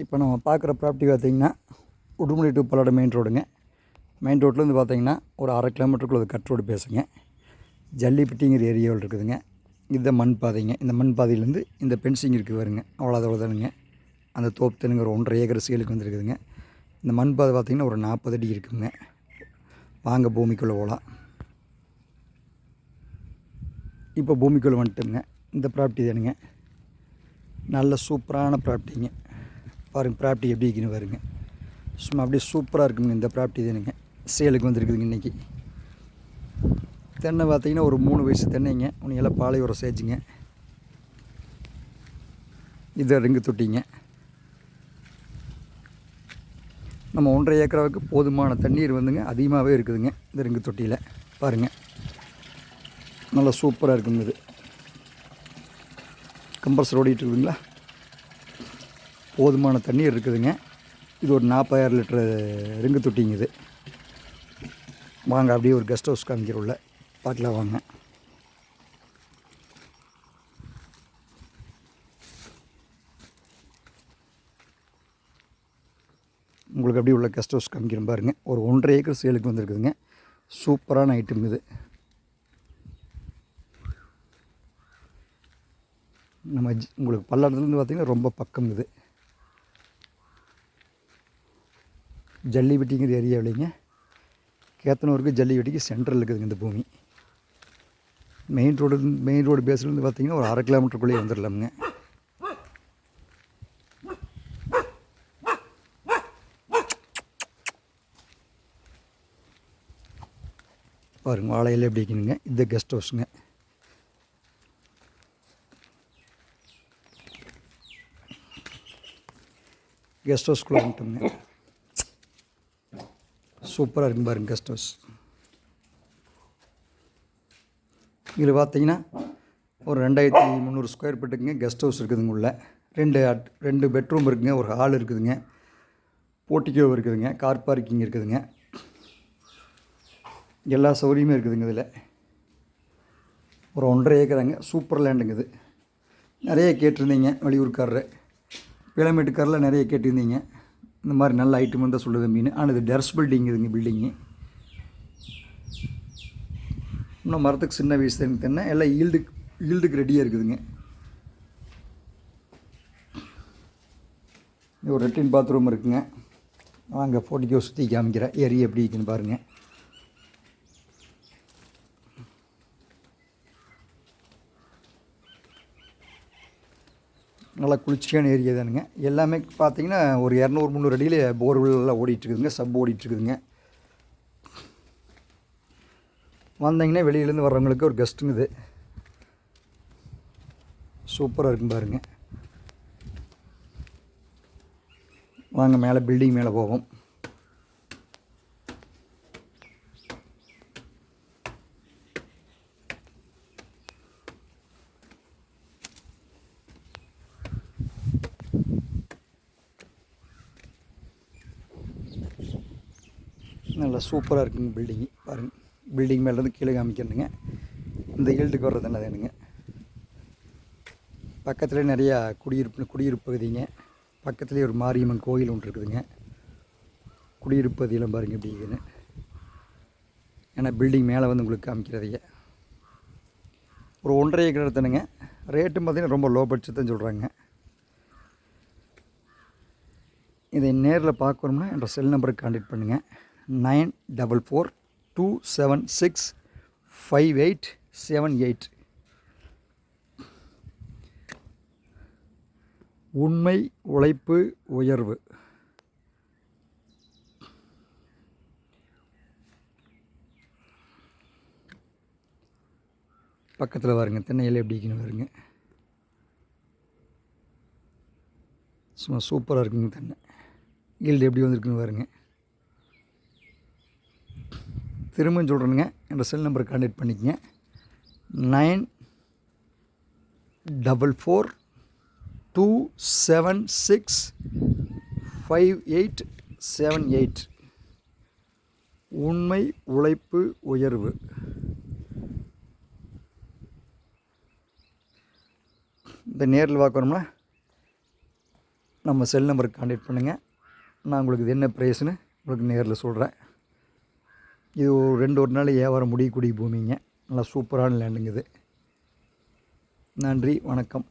இப்போ நம்ம பார்க்குற ப்ராப்பர்ட்டி பார்த்திங்கன்னா உடுமலை டு பல்லடம் மெயின் ரோடுங்க மெயின் ரோட்லேருந்து பார்த்தீங்கன்னா ஒரு அரை கிலோமீட்டருக்குள்ள கட் ரோடு பேசுங்க. ஜல்லிப்பட்டிங்கிற ஏரியாவில் இருக்குதுங்க. இந்த மண் பாதைங்க. இந்த மண் பாதையிலேருந்து இந்த பென்சிங் இருக்குது வருங்க அவ்வளோ அவ்வளோதானுங்க அந்த தோப்பு தெலுங்கு ஒரு ஒன்றரை ஏக்கர் சேலுக்கு வந்துருக்குதுங்க. இந்த மண் பாதை பார்த்திங்கன்னா ஒரு நாற்பது அடி இருக்குங்க. வாங்க பூமிக்குள்ளே போகலாம் இப்போ பூமிக்குள்ளே வந்துட்டுங்க இந்த ப்ராப்பர்ட்டி தானுங்க. நல்ல சூப்பரான ப்ராப்பர்ட்டிங்க பாருங்கள் ப்ராப்பர்ட்டி எப்படி இருக்குன்னு பாருங்க. சும்மா அப்படியே சூப்பராக இருக்குங்க இந்த ப்ராப்பர்ட்டி தானுங்க சேலுக்கு வந்திருக்குதுங்க இன்றைக்கி தென்னை பார்த்தீங்கன்னா ஒரு மூணு வயசு தென்னைங்க. உனியெல்லாம் பாலை உரம் சேர்த்துங்க இதை ரிங்கு தொட்டிங்க. நம்ம ஒன்றரை ஏக்கராவுக்கு போதுமான தண்ணீர் வந்துங்க. அதிகமாகவே இருக்குதுங்க இந்த ரிங்கு தொட்டியில். பாருங்கள் நல்லா சூப்பராக இருக்குங்க இது. கம்பல்சர் ஓடிட்டு இருக்குதுங்களா? போதுமான தண்ணீர் இருக்குதுங்க. இது ஒரு நாற்பதாயிரம் லிட்டரு ரிங்கு தொட்டிங்க இது. வாங்க அப்படியே ஒரு கெஸ்ட் ஹவுஸ் காமிக்கிற உள்ள பார்க்கலாம் வாங்க. உங்களுக்கு அப்படியே உள்ள கெஸ்ட் ஹவுஸ் காமிக்கிறேன் பாருங்க. ஒரு ஒன்றரை ஏக்கர் சேலுக்கு வந்திருக்குதுங்க. சூப்பரான ஐட்டம் இது. நம்ம ஜி- உங்களுக்கு பல்லடத்துலேருந்து பார்த்திங்கன்னா ரொம்ப பக்கம் இது. ஜல்லிவெட்டிங்கிற ஏரியாவிலைங்க கேத்தனூருக்கு ஜல்லிவெட்டிக்கு சென்ட்ரல் இருக்குதுங்க இந்த பூமி. மெயின் ரோடு மெயின் ரோடு பேஸ்லேருந்து பார்த்தீங்கன்னா ஒரு அரை கிலோமீட்டருக்குள்ளேயே வந்துடலாமுங்க பாருங்க வாழையில் எப்படி இருக்கணுங்க இந்த கெஸ்ட் ஹவுஸுங்க கெஸ்ட் ஹவுஸ்குள்ளே வந்துட்டோங்க சூப்பராக இருக்கும் பாருங்க கெஸ்ட் ஹவுஸ் இதில் பார்த்தீங்கன்னா ஒரு ரெண்டாயிரத்தி முந்நூறு ஸ்கொயர் ஃபீட்டுக்குங்க கெஸ்ட் ஹவுஸ் இருக்குதுங்க உள்ளே. ரெண்டு அட் ரெண்டு பெட்ரூம் இருக்குதுங்க ஒரு ஹால் இருக்குதுங்க. போட்டிக்கோ இருக்குதுங்க கார் பார்க்கிங் இருக்குதுங்க. எல்லா சௌகரியமும் இருக்குதுங்க இதில். ஒரு ஒன்றரை ஏக்கராங்க சூப்பர் லேண்டுங்க இது. நிறைய கேட்டிருந்தீங்க வெளியூர்காரரு. பிளமேட்டுக்காரில் நிறைய கேட்டிருந்தீங்க. இந்த மாதிரி நல்ல ஐட்டம் தான் சொல்லுது மீன். ஆனால் இது டெரஸ் பில்டிங் இதுங்க பில்டிங்கு இன்னும் மரத்துக்கு சின்ன வயசு தான் தென்னை எல்லாம் ஈல்டுக்கு ஈல்டுக்கு ரெடியாக இருக்குதுங்க. இது ஒரு ரெட்டின் பாத்ரூம் இருக்குங்க. வாங்க போட்டிக்கோ சுற்றி காமிக்கிறேன். ஏரி எப்படி இருக்குன்னு பாருங்கள் நல்லா குளிர்ச்சியான ஏரியா தானுங்க. எல்லாமே பார்த்தீங்கன்னா ஒரு இரநூறு முந்நூறு அடியில் போர்வெல்லாம் ஓடிட்டுருக்குதுங்க சப் ஓடிட்டுருக்குதுங்க. வந்தீங்கன்னா வெளியிலேருந்து வர்றவங்களுக்கு ஒரு கெஸ்ட்டுங்க இது. சூப்பராக இருக்கும் பாருங்க. வாங்க மேலே பில்டிங் மேலே போவோம். நல்லா சூப்பராக இருக்குங்க பில்டிங்கு பாருங்கள் பில்டிங் மேலேருந்து கீழே காமிக்கிறேனுங்க. இந்த ஈல்டுக்கு வர்றது என்னதுங்க? பக்கத்தில் நிறையா குடியிருப்பு குடியிருப்பு பகுதிங்க. பக்கத்துலேயே ஒரு மாரியம்மன் கோயில் ஒன்று இருக்குதுங்க. குடியிருப்பு பகுதியெல்லாம் பாருங்கள் எப்படி இருக்குதுன்னு ஏன்னா பில்டிங் மேலே வந்து உங்களுக்கு காமிக்கிறதைய. ஒரு ஒன்றரை ஏக்கர் எடுத்தனுங்க ரேட்டும் பார்த்தீங்கன்னா ரொம்ப லோ பட்ஜெட் தான் சொல்கிறாங்க இதை நேரில் பார்க்கணும்னா என்ற செல் நம்பருக்கு கான்டாக்ட் பண்ணுங்கள் nine double four two seven six five eight seven eight. உண்மை உழைப்பு உயர்வு. பக்கத்தில் வருங்க தென்னையில் எப்படி இருக்குன்னு வருங்க சும்மா சூப்பராக இருக்குங்க தென்னை ஈல்டு எப்படி வந்திருக்குன்னு பாருங்க. திரும்ப சொல்கிறேனுங்க என்ற செல் நம்பரை கான்டாக்ட் பண்ணிக்கங்க. Nine double four two seven six five eight seven eight. உண்மை உழைப்பு உயர்வு. இந்த நேரில் பார்க்கணும்னா நம்ம செல் நம்பருக்கு கான்டாக்ட் பண்ணுங்கள் நான் உங்களுக்கு இது என்ன ப்ரைஸ்னு உங்களுக்கு நேரில் சொல்கிறேன் இது ஒரு ரெண்டு ஒரு நாள் வியாபாரம் முடியக்கூடிய பூமிங்க நல்லா சூப்பரான லேண்டுங்க இது. நன்றி வணக்கம்.